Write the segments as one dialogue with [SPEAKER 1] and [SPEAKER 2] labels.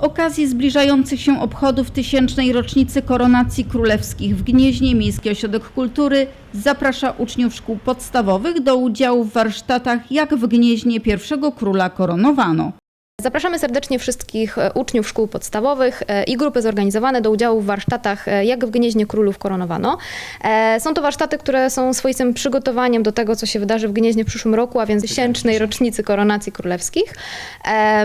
[SPEAKER 1] okazji zbliżających się obchodów tysięcznej rocznicy koronacji królewskich w Gnieźnie Miejski Ośrodek Kultury zaprasza uczniów szkół podstawowych do udziału w warsztatach Jak w Gnieźnie pierwszego króla koronowano.
[SPEAKER 2] Zapraszamy serdecznie wszystkich e, uczniów szkół podstawowych e, i grupy zorganizowane do udziału w warsztatach e, Jak w Gnieźnie Królów Koronowano. Są to warsztaty, które są swoistym przygotowaniem do tego, co się wydarzy w Gnieźnie w przyszłym roku, a więc tysięcznej rocznicy koronacji królewskich.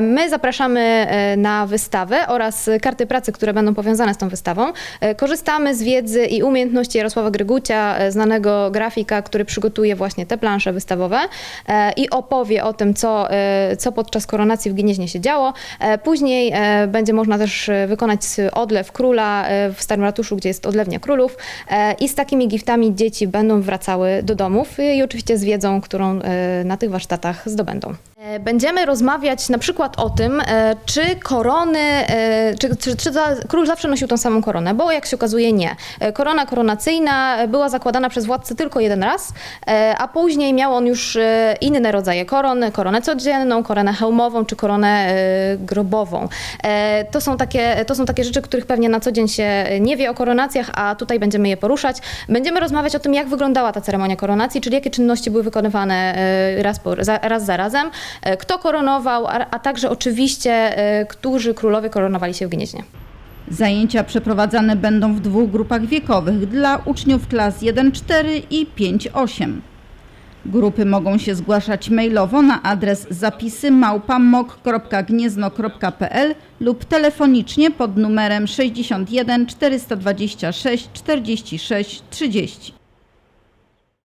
[SPEAKER 2] My zapraszamy na wystawę oraz karty pracy, które będą powiązane z tą wystawą. Korzystamy z wiedzy i umiejętności Jarosława Grygucia, znanego grafika, który przygotuje właśnie te plansze wystawowe i opowie o tym, co, co podczas koronacji w Gnieźnie się działo. E, Później e, będzie można też e, wykonać odlew króla w Starym Ratuszu, gdzie jest odlewnia królów i z takimi giftami dzieci będą wracały do domów i oczywiście z wiedzą, którą na tych warsztatach zdobędą. E, Będziemy rozmawiać na przykład o tym, e, czy korony, e, czy, czy, czy za- król zawsze nosił tą samą koronę, bo jak się okazuje nie. Korona koronacyjna była zakładana przez władcę tylko jeden raz, a później miał on już inne rodzaje koron, koronę codzienną, koronę hełmową czy koronę grobową. To są, takie, to są takie rzeczy, których pewnie na co dzień się nie wie o koronacjach, a tutaj będziemy je poruszać. Będziemy rozmawiać o tym, jak wyglądała ta ceremonia koronacji, czyli jakie czynności były wykonywane raz, po, raz za razem, kto koronował, a, a także oczywiście, e, którzy królowie koronowali się w Gnieźnie.
[SPEAKER 1] Zajęcia przeprowadzane będą w dwóch grupach wiekowych dla uczniów klas 1-4 i 5-8. Grupy mogą się zgłaszać mailowo na adres zapisy małpamok.gniezno.pl lub telefonicznie pod numerem 61 426 46 30.